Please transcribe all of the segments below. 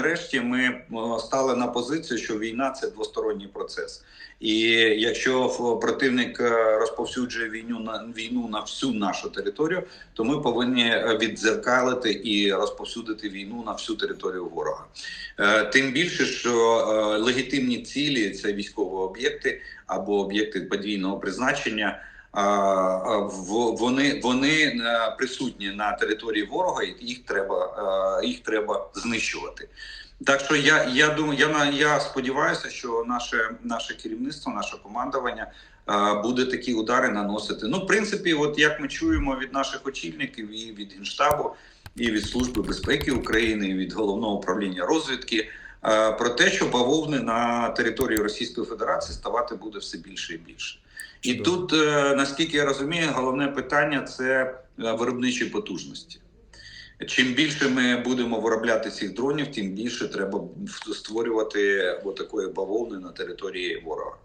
нарешті ми е, стали на позицію, що війна це двосторонній процес. І якщо противник е, розповсюджує війну на війну на всю нашу територію, то ми повинні е, віддзеркалити і розповсюдити війну на всю територію ворога. Тим більше, що легітимні цілі це військові об'єкти або об'єкти подвійного призначення. Вони вони е, присутні на території ворога, і їх треба е, їх треба знищувати. Так що я, я думаю, я я сподіваюся, що наше наше керівництво, наше командування е, буде такі удари наносити. Ну, в принципі, от як ми чуємо від наших очільників і від генштабу, і від служби безпеки України, і від головного управління розвідки. Про те, що бавовни на території Російської Федерації ставати буде все більше і більше, і тут, е, наскільки я розумію, головне питання це е, виробничі потужності. Чим більше ми будемо виробляти цих дронів, тим більше треба створювати такої бавовни на території ворога.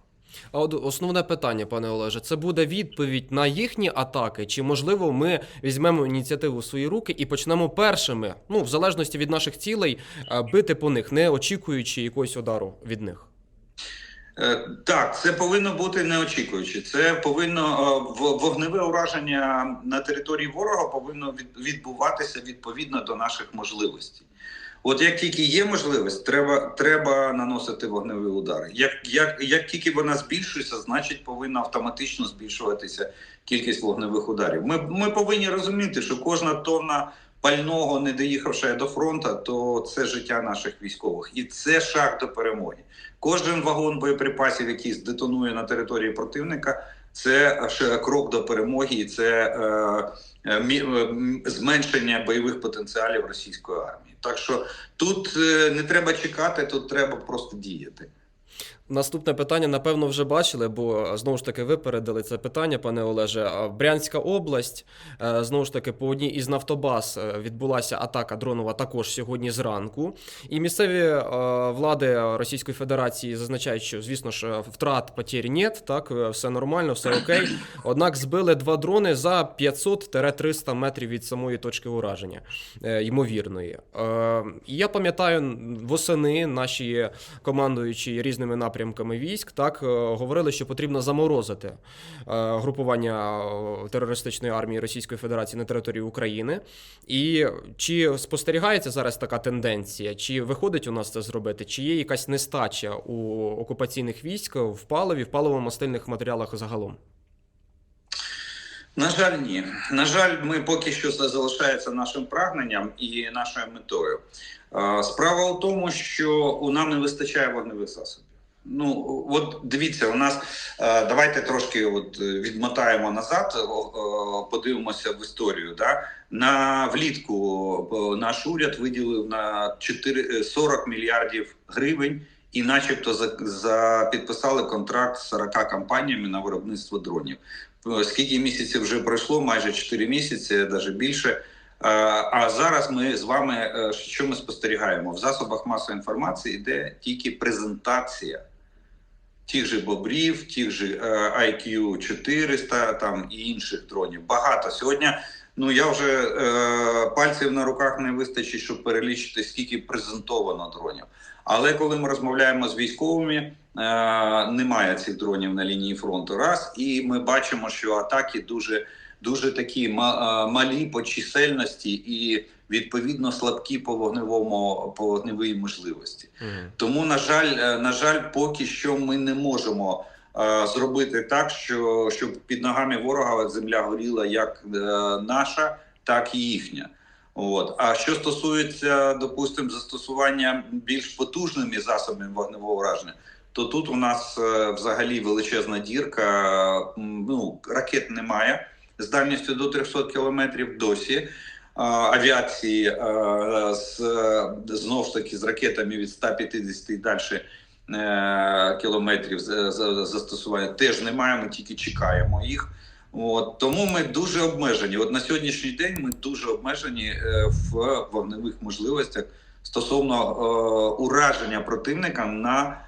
А от основне питання, пане Олеже, це буде відповідь на їхні атаки, чи можливо ми візьмемо ініціативу в свої руки і почнемо першими, ну в залежності від наших цілей, е, бити по них, не очікуючи якогось удару від них. Е, Так, це повинно бути неочікуючи. Це повинно е, вогневе ураження на території ворога повинно відбуватися відповідно до наших можливостей. От як тільки є можливість, треба, треба наносити вогневі удари. Як, як, як тільки вона збільшується, значить повинна автоматично збільшуватися кількість вогневих ударів. Ми, ми повинні розуміти, що кожна тонна пального, не доїхавши до фронту, то це життя наших військових, і це шаг до перемоги. Кожен вагон боєприпасів, який здетонує на території противника, це крок до перемоги, і це е, е, е, зменшення бойових потенціалів російської армії. Так що тут е, не треба чекати, тут треба просто діяти. Наступне питання, напевно, вже бачили, бо знову ж таки випередили це питання, пане Олеже. Брянська область е, знову ж таки по одній із нафтобаз е, відбулася атака дронова також сьогодні зранку. І місцеві е, влади Російської Федерації зазначають, що звісно ж втрат потір нет, так е, все нормально, все окей. Однак збили два дрони за 500-300 метрів від самої точки ураження, е, ймовірної. Е, я пам'ятаю, восени наші командуючі різними напрямками військ, так е, говорили, що потрібно заморозити е, групування е, терористичної армії Російської Федерації на території України. І чи спостерігається зараз така тенденція, чи виходить у нас це зробити, чи є якась нестача у окупаційних військ в паливі, в паливо-мастильних матеріалах загалом? На жаль, ні. На жаль, ми поки що це залишається нашим прагненням і нашою метою. Справа у тому, що нам не вистачає вогневих засобів. Ну, от дивіться, у нас е, давайте трошки от е, відмотаємо назад, е, подивимося в історію. Да? На влітку наш уряд виділив на 4, е, 40 мільярдів гривень і, начебто, за, за підписали контракт з 40 компаніями на виробництво дронів. Скільки місяців вже пройшло? Майже 4 місяці, навіть більше. А зараз ми з вами що ми спостерігаємо? В засобах масової інформації йде тільки презентація тих же бобрів, тих же е, IQ 400 там і інших дронів. Багато сьогодні. Ну я вже е, пальців на руках не вистачить, щоб перелічити, скільки презентовано дронів. Але коли ми розмовляємо з військовими, е, немає цих дронів на лінії фронту. Раз, і ми бачимо, що атаки дуже дуже такі малі по чисельності і відповідно слабкі по вогневому по вогневій можливості. Мгм. Тому, на жаль, е, на жаль, поки що ми не можемо е, зробити так, що щоб під ногами ворога земля горіла як е, наша, так і їхня. От. А що стосується, допустимо, застосування більш потужними засобами вогневого враження, то тут у нас е, взагалі величезна дірка. Ну, ракет немає з дальністю до 300 кілометрів досі. Авіації з знову ж таки з ракетами від 150 і далі е, кілометрів застосування теж немає. Ми тільки чекаємо їх. От тому ми дуже обмежені. От на сьогоднішній день ми дуже обмежені е, в вогневих можливостях стосовно е, ураження противника на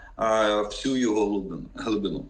всю його глибину.